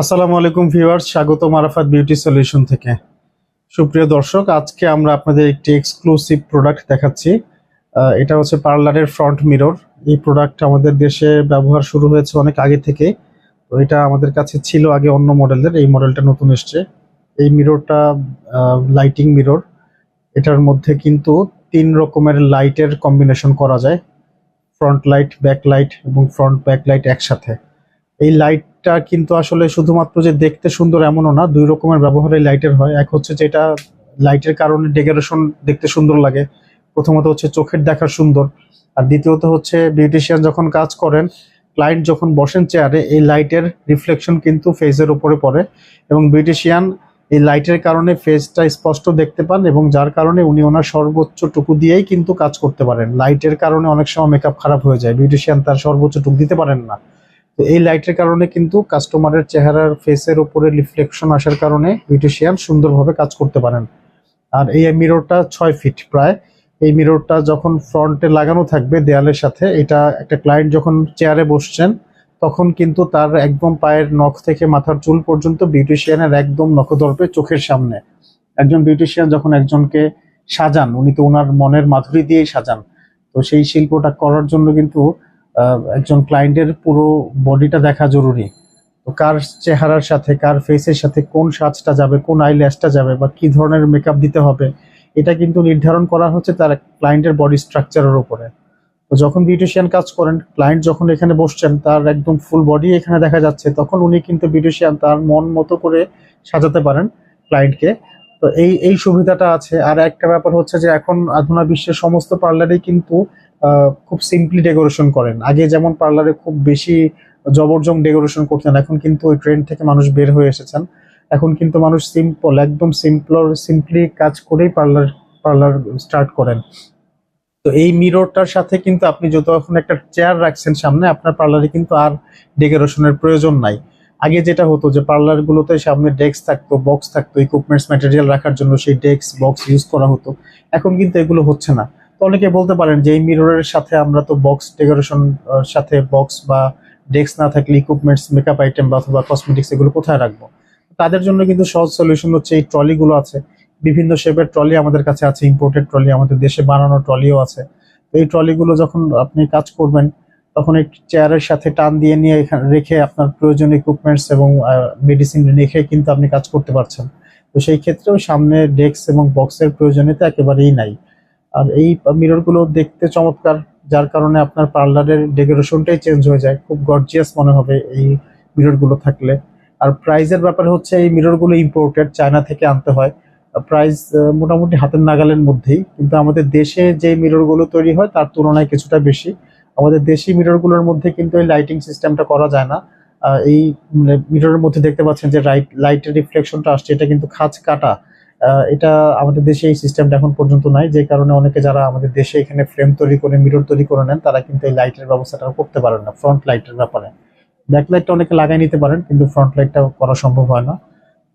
আসসালামু আলাইকুম ভিউয়ার্স, স্বাগত মারাফাত বিউটি সলিউশন থেকে। সুপ্রিয় দর্শক, আজকে আমরা আপনাদের একটি এক্সক্লুসিভ প্রোডাক্ট দেখাচ্ছি। এটা হচ্ছে পার্লারের ফ্রন্ট মিরর এই প্রোডাক্ট আমাদের দেশে ব্যবহার শুরু হয়েছে অনেক আগে থেকে। তো এটা আমাদের কাছে ছিল আগে অন্য মডেলের এই মডেলটা নতুন এসছে। এই মিররটা লাইটিং মিরর এটার মধ্যে কিন্তু তিন রকমের লাইটের কম্বিনেশন করা যায়। ফ্রন্ট লাইট ব্যাক লাইট এবং ফ্রন্ট ব্যাক লাইট একসাথে। এই লাইটটা কিন্তু আসলে শুধুমাত্র যে দেখতে সুন্দর এমনও না, দুই রকমের ব্যবহার লাইটের হয়। এক হচ্ছে যেটা লাইটের কারণে ডেকোরেশন দেখতে সুন্দর লাগে, প্রথমত হচ্ছে চোখের দেখা সুন্দর, আর দ্বিতীয়ত হচ্ছে বিউটিশিয়ান যখন কাজ করেন ক্লায়েন্ট যখন বসেন চেয়ারে এই লাইটের রিফ্লেকশন কিন্তু ফেসের উপরে পড়ে এবং বিউটিশিয়ান এই লাইটের কারণে ফেসটা স্পষ্ট দেখতে পান এবং যার কারণে উনি ওনার সর্বোচ্চ টুকু দিয়েই কিন্তু কাজ করতে পারেন। লাইটের কারণে অনেক সময় মেকআপ খারাপ হয়ে যায় বিউটিশিয়ান তার সর্বোচ্চ টুক দিতে পারেন না। তো এই লাইটের কারণে কিন্তু কাস্টমারের চেহারার ফেসের উপরে রিফ্লেকশন আসার কারণে বিউটিশিয়ান সুন্দরভাবে কাজ করতে পারেন। আর এই মিররটা ছয় ফিট প্রায়। এই মিররটা যখন ফ্রন্টে লাগানো থাকবে দেয়ালের সাথে, এটা একটা ক্লায়েন্ট যখন চেয়ারে বসছেন, তখন কিন্তু তার একদম পায়ের নখ থেকে মাথার চুল পর্যন্ত বিউটিশিয়ানের একদম নখদর্পে চোখের সামনে। একজন বিউটিশিয়ান যখন একজনকে সাজান, উনি তো ওনার মনের মাধুরী দিয়েই সাজান। তো সেই শিল্পটা করার জন্য কিন্তু একজন ক্লায়েন্টের পুরো বডিটা দেখা জরুরি। তো কার চেহারার সাথে, কার ফেসের সাথে, কোন সাজটা যাবে, কোন আই ল্যাশটা যাবে বা কি ধরনের মেকআপ দিতে হবে, এটা কিন্তু নির্ধারণ করা হচ্ছে তার ক্লায়েন্টের বডি স্ট্রাকচারের উপরে। তো যখন বিউটিশিয়ান কাজ করেন ক্লায়েন্ট যখন এখানে বসছেন, তার একদম ফুল বডি এখানে দেখা যাচ্ছে, তখন উনি কিন্তু বিউটিশিয়ান তার মন মতো করে সাজাতে পারেন ক্লায়েন্টকে তো এই এই সুবিধাটা আছে। আর একটা ব্যাপার হচ্ছে যে এখন আধুনা বিশ্বের সমস্ত পার্লারেই কিন্তু খুব সিম্পলি ডেকোরেশন করেন। আগে যেমন পার্লারে খুব বেশি জবরজং ডেকোরেশন করতেন, এখন কিন্তু ওই ট্রেন্ড থেকে মানুষ বের হয়ে এসেছেন। এখন কিন্তু মানুষ সিম্পল একদম সিম্পল সিম্পলি কাজ করেই পার্লার পার্লার স্টার্ট করেন। তো এই মিররটার সাথে কিন্তু আপনি যতক্ষণ একটা চেয়ার রাখছেন সামনে, আপনার পার্লারে কিন্তু আর ডেকোরেশনের প্রয়োজন নাই। আগে যেটা হতো যে পার্লারগুলোতে সামনে ডেস্ক থাকতো বক্স থাকতো ইকুইপমেন্টস ম্যাটেরিয়াল রাখার জন্য সেই ডেস্ক বক্স ইউজ করা হতো। এখন কিন্তু এগুলো হচ্ছে না। তো অনেকে বলতে পারেন যে এই মিররের সাথে আমরা তো বক্স ডেকোরেশন সাথে বক্স বা ডেস্ক না থাকলে ইকুইপমেন্টস মেকআপ আইটেম বা অথবা কসমেটিক্স এগুলো কোথায় রাখব? তাদের জন্য কিন্তু সহজ সলিউশন হচ্ছে এই ট্রলিগুলো আছে। বিভিন্ন শেপের ট্রলি আমাদের কাছে আছে ইম্পোর্টেড ট্রলি আমাদের দেশে বানানো ট্রলিও আছে। তো এই ট্রলিগুলো যখন আপনি কাজ করবেন তখন এই চেয়ারের সাথে টান দিয়ে নিয়ে এখানে, রেখে আপনার প্রয়োজনীয় ইকুইপমেন্টস এবং মেডিসিন রেখে কিন্তু আপনি কাজ করতে পারছেন। তো সেই ক্ষেত্রেও সামনে ডেস্ক এবং বক্সের প্রয়োজনীয়তা একেবারেই নাই। আর এই মিররগুলো দেখতে চমৎকার, যার কারণে আপনার পার্লারের ডেকোরেশনটাই চেঞ্জ হয়ে যায়। খুব গর্জিয়াস মনে হবে এই মিররগুলো থাকলে। আর প্রাইজের ব্যাপারে হচ্ছে এই মিররগুলো ইম্পোর্টেড চায়না থেকে আনতে হয়। প্রাইস মোটামুটি হাতের নাগালের মধ্যেই। কিন্তু আমাদের দেশে যে মিররগুলো তৈরি হয়, তার তুলনায় কিছুটা বেশি। আমাদের দেশি মিররগুলোর মধ্যে কিন্তু এই লাইটিং সিস্টেমটা করা যায় না। এই মিররের মধ্যে দেখতে পাচ্ছেন যে লাইট লাইটের রিফ্লেকশনটা আসছে, এটা কিন্তু খাঁজ কাটা। এটা আমাদের দেশে এই সিস্টেমটা এখন পর্যন্ত নাই, যে কারণে অনেকে যারা আমাদের দেশে এখানে ফ্রেম তৈরি করে মিরর তৈরি করে নেন, তারা কিন্তু এই লাইটের ব্যবস্থাটা করতে পারেন না ফ্রন্ট লাইটের ব্যাপারে। ব্যাক লাইটটা অনেকে লাগাই নিতে পারেন, কিন্তু ফ্রন্ট লাইটটা করা সম্ভব হয় না।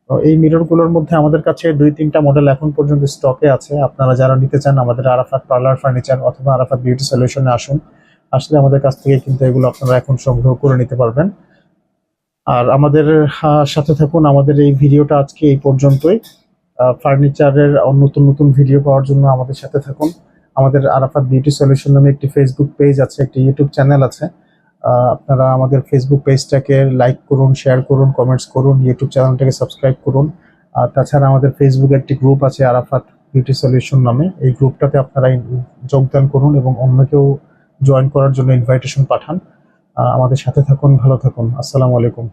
তো এই মিররগুলোর মধ্যে আমাদের কাছে দুই, তিনটা মডেল এখন পর্যন্ত স্টকে আছে। আপনারা যারা নিতে চান আমাদের আরাফাত পার্লার ফার্নিচার অথবা আরাফাত বিউটি সলিউশনে আসুন। আসলে আমাদের কাছ থেকে কিন্তু এগুলো আপনারা এখন সংগ্রহ করে নিতে পারবেন। আর আমাদের সাথে থাকুন, আমাদের এই ভিডিওটা আজকে এই পর্যন্তই। ফার্নিচারের নতুন নতুন ভিডিও পাওয়ার জন্য আমাদের সাথে থাকুন। আমাদের আরাফাত বিউটি সলিউশন নামে একটি ফেসবুক পেজ আছে, একটি ইউটিউব চ্যানেল আছে। আপনারা আমাদের ফেসবুক পেজটাকে লাইক করুন শেয়ার করুন কমেন্টস করুন ইউটিউব চ্যানেলটাকে সাবস্ক্রাইব করুন। আর তাছাড়া আমাদের ফেসবুকে একটি গ্রুপ আছে, আরাফাত বিউটি সলিউশন নামে। এই গ্রুপটাতে আপনারা যোগদান করুন এবং অন্যকেও জয়েন করার জন্য ইনভাইটেশন পাঠান। আমাদের সাথে থাকুন ভালো থাকুন। আসসালামু আলাইকুম।